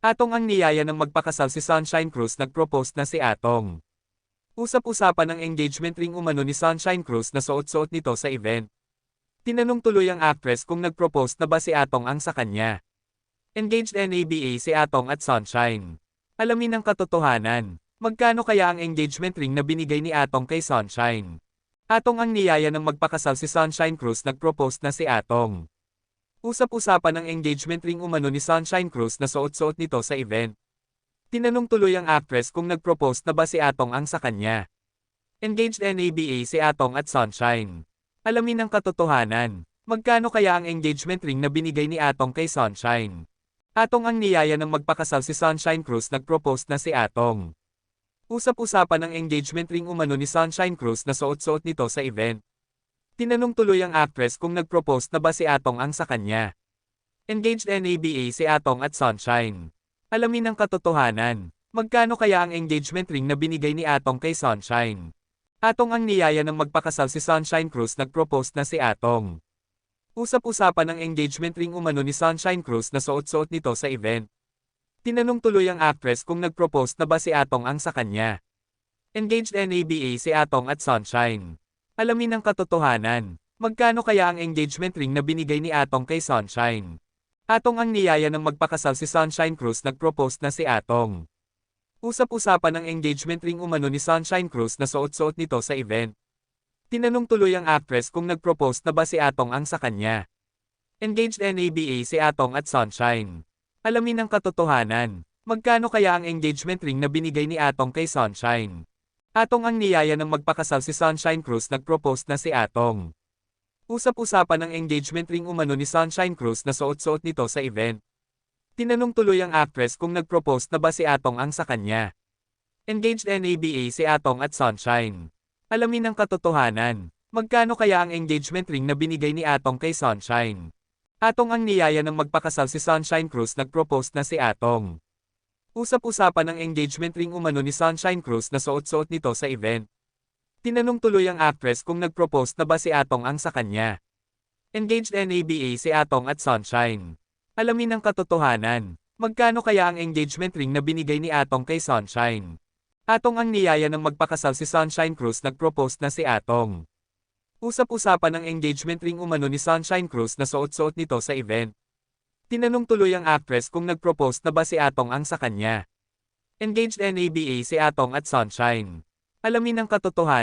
Atong ang niyaya ng magpakasal si Sunshine Cruz nagpropose na si Atong. Usap-usapan ng engagement ring umano ni Sunshine Cruz na suot-suot nito sa event. Tinanong tuloy ang actress kung nagpropose na ba si Atong ang sa kanya. Engaged NABA si Atong at Sunshine. Alamin ang katotohanan. Magkano kaya ang engagement ring na binigay ni Atong kay Sunshine? Atong ang niyaya ng magpakasal si Sunshine Cruz nagpropose na si Atong. Usap-usapan ng engagement ring umano ni Sunshine Cruz na suot-suot nito sa event. Tinanong tuloy ang actress kung nagpropose na ba si Atong ang sa kanya. Engaged NABA si Atong at Sunshine. Alamin ang katotohanan. Magkano kaya ang engagement ring na binigay ni Atong kay Sunshine? Atong ang niyaya ng magpakasal si Sunshine Cruz nagpropose na si Atong. Usap-usapan ng engagement ring umano ni Sunshine Cruz na suot-suot nito sa event. Tinanong tuloy ang actress kung nagpropose na ba si Atong ang sa kanya. Engaged NABA si Atong at Sunshine. Alamin ang katotohanan. Magkano kaya ang engagement ring na binigay ni Atong kay Sunshine? Atong ang niyaya ng magpakasal si Sunshine Cruz nagpropose na si Atong. Usap-usapan ng engagement ring umano ni Sunshine Cruz na suot-suot nito sa event. Tinanong tuloy ang actress kung nagpropose na ba si Atong ang sa kanya. Engaged NABA si Atong at Sunshine. Alamin ang katotohanan. Magkano kaya ang engagement ring na binigay ni Atong kay Sunshine? Atong ang niyaya ng magpakasal si Sunshine Cruz nagpropose na si Atong. Usap-usapan ng engagement ring umano ni Sunshine Cruz na suot-suot nito sa event. Tinanong tuloy ang actress kung nagpropose na ba si Atong ang sa kanya. Engaged NABA si Atong at Sunshine. Alamin ang katotohanan. Magkano kaya ang engagement ring na binigay ni Atong kay Sunshine? Atong ang niyaya ng magpakasal si Sunshine Cruz nagpropose na si Atong. Usap-usapan ng engagement ring umano ni Sunshine Cruz na suot-suot nito sa event. Tinanong tuloy ang actress kung nagpropose na ba si Atong ang sa kanya. Engaged NABA si Atong at Sunshine. Alamin ang katotohanan. Magkano kaya ang engagement ring na binigay ni Atong kay Sunshine? Atong ang niyaya ng magpakasal si Sunshine Cruz nagpropose na si Atong. Usap-usapan ng engagement ring umano ni Sunshine Cruz na suot-suot nito sa event. Tinanong tuloy ang actress kung nagpropose na ba si Atong ang sa kanya. Engaged NABA si Atong at Sunshine. Alamin ang katotohanan. Magkano kaya ang engagement ring na binigay ni Atong kay Sunshine? Atong ang niyaya ng magpakasal si Sunshine Cruz nagpropose na si Atong. Usap-usapan ng engagement ring umano ni Sunshine Cruz na suot-suot nito sa event. Tinanong tuloy ang actress kung nagpropose na ba si Atong ang sa kanya. Engaged NABA si Atong at Sunshine. Alamin ang katotohanan.